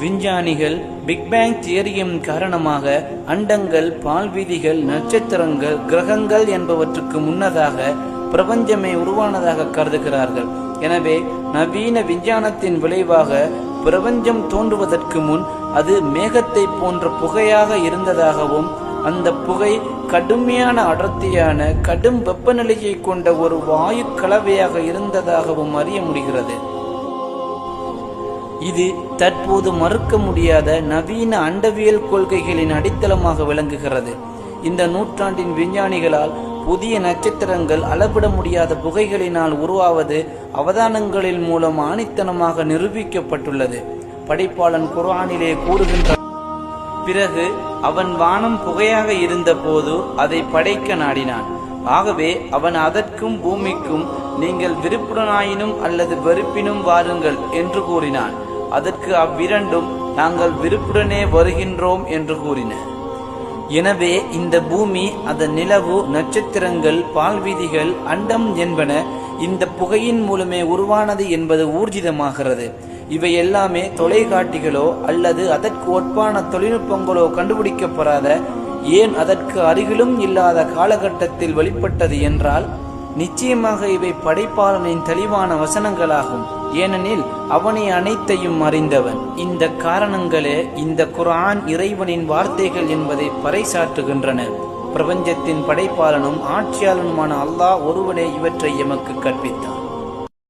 விஞ்ஞானிகள் big bang தியரியின் காரணமாக அண்டங்கள் பால்வீதிகள் நட்சத்திரங்கள் கிரகங்கள் என்பவற்றுக்கு முன்னதாக பிரபஞ்சமே உருவானதாக கருதுகிறார்கள். எனவே நவீன விஞ்ஞானத்தின் விளைவாக பிரபஞ்சம் தோன்றுவதற்கு முன் அது மேகத்தை போன்ற புகையாக இருந்ததாகவும் அந்த புகை கடுமையான அடர்த்தியான கடும் வெப்பநிலையை கொண்ட ஒரு வாயு கலவையாக இருந்ததாகவும் அறிய முடிகிறது. இது தற்போது மறுக்க முடியாத நவீன அண்டவியல் கொள்கைகளின் அடித்தளமாக விளங்குகிறது. இந்த நூற்றாண்டின் விஞ்ஞானிகளால் புதிய நட்சத்திரங்கள் அளவிட முடியாத புகைகளினால் உருவாவது அவதானங்களின் மூலம் ஆணித்தனமாக நிரூபிக்கப்பட்டுள்ளது. படைப்பாளன் குரானிலே கூறுகின்ற பிறகு அவன் வானம் புகையாக இருந்தபோது அதை படைக்க நாடினான். ஆகவே அவன் அதற்கும் பூமிக்கும் நீங்கள் விருப்புடனாயினும் அல்லது வெறுப்பினும் வாருங்கள் என்று கூறினான். அதற்கு அவ்விரண்டும் நாங்கள் விருப்புடனே வருகின்றோம் என்று கூறின. எனவே இந்த பூமி அதன் நிலவு நட்சத்திரங்கள் பால்வீதிகள் அண்டம் என்பன இந்த புகையின் மூலமே உருவானது என்பது ஊர்ஜிதமாகிறது. இவை எல்லாமே தொலைக்காட்டிகளோ அல்லது அதற்கு ஒப்பான தொழில்நுட்பங்களோ கண்டுபிடிக்கப்படாத ஏன் அதற்கு அருகிலும் இல்லாத காலகட்டத்தில் வெளிப்பட்டது என்றால் நிச்சயமாக இவை படைப்பாளனின் தெளிவான வசனங்களாகும். ஏனெனில் அவனை அனைத்தையும் அறிந்தவன். இந்த காரணங்களே இந்த குர்ஆன் இறைவனின் வார்த்தைகள் என்பதை பறைசாற்றுகின்றன பிரபஞ்சத்தின் படைப்பாளனும் ஆட்சியாளனுமான அல்லாஹ் ஒருவனே இவற்றை எமக்கு கற்பித்தான்.